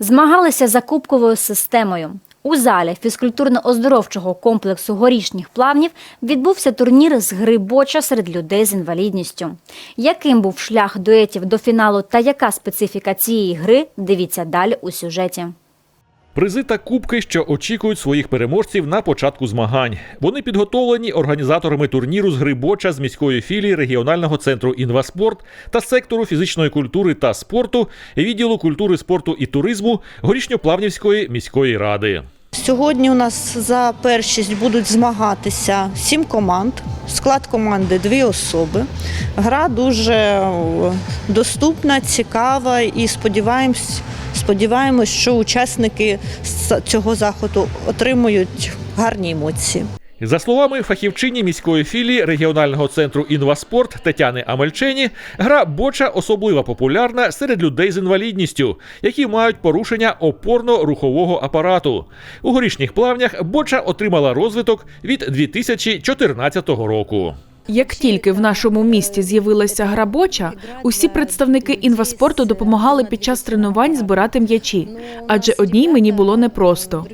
Змагалися за кубковою системою. У залі фізкультурно-оздоровчого комплексу горішніх плавнів відбувся турнір з гри боча серед людей з інвалідністю. Яким був шлях дуетів до фіналу та яка специфіка цієї гри, дивіться далі у сюжеті. Призи та кубки, що очікують своїх переможців на початку змагань. Вони підготовлені організаторами турніру з гри боча з міської філії регіонального центру інваспорт та сектору фізичної культури та спорту, відділу культури, спорту і туризму Горішньоплавнівської міської ради. Сьогодні у нас за першість будуть змагатися сім команд. Склад команди дві особи. Гра дуже е, доступна, цікава і сподіваємось, сподіваємось, що учасники цього заходу отримують гарні емоції. За словами фахівчині міської філії регіонального центру інваспорт Тетяни Амельчені, гра боча особливо популярна серед людей з інвалідністю, які мають порушення опорно-рухового апарату. У горішніх плавнях боча отримала розвиток від 2014 року. Як тільки в нашому місті з'явилася гра боча, усі представники інваспорту допомагали під час тренувань збирати м'ячі, адже одній мені було непросто.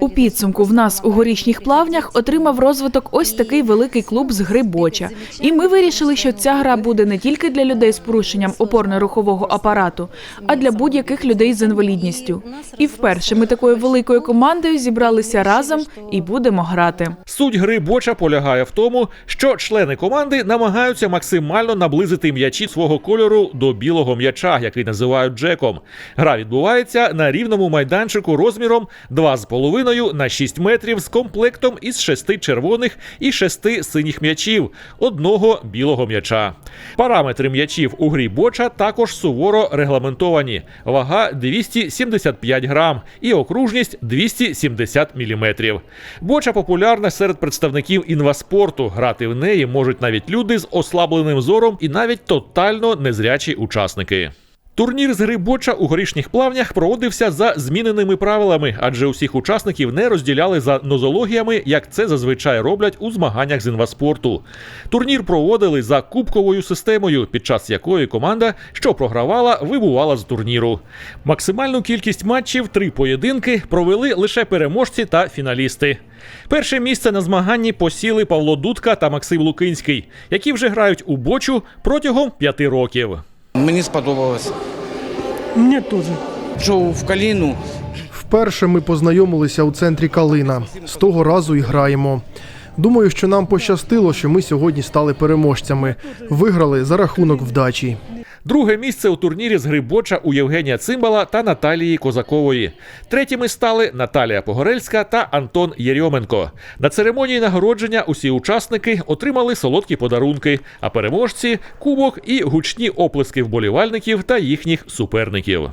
У підсумку в нас у горішніх плавнях отримав розвиток ось такий великий клуб з гри боча. І ми вирішили, що ця гра буде не тільки для людей з порушенням опорно-рухового апарату, а для будь-яких людей з інвалідністю. І вперше ми такою великою командою зібралися разом і будемо грати. Суть гри боча полягає в тому, що члени команди намагаються максимально наблизити м'ячі свого кольору до білого м'яча, який називають джеком. Гра відбувається на рівному майданчику розміром 2,5 на 6 метрів з комплектом із 6 червоних і 6 синіх м'ячів, одного білого м'яча. Параметри м'ячів у грі боча також суворо регламентовані. Вага 275 грам і окружність 270 міліметрів. Боча популярна серед представників інваспорту. Грати в неї можуть навіть люди з ослабленим зором і навіть тотально незрячі учасники. Турнір з гри боча у горішніх плавнях проводився за зміненими правилами, адже усіх учасників не розділяли за нозологіями, як це зазвичай роблять у змаганнях з інваспорту. Турнір проводили за кубковою системою, під час якої команда, що програвала, вибувала з турніру. Максимальну кількість матчів три поєдинки провели лише переможці та фіналісти. Перше місце на змаганні посіли Павло Дудка та Максим Лукинський, які вже грають у бочу протягом п'яти років. Мені сподобалось. Мені теж. Що в Каліну Вперше ми познайомилися у центрі Калина. З того разу і граємо. Думаю, що нам пощастило, що ми сьогодні стали переможцями. Виграли за рахунок вдачі. Друге місце у турнірі з Грибоча у Євгенія Цимбала та Наталії Козакової. Третіми стали Наталія Погорельська та Антон Єрьоменко. На церемонії нагородження усі учасники отримали солодкі подарунки, а переможці кубок і гучні оплески вболівальників та їхніх суперників.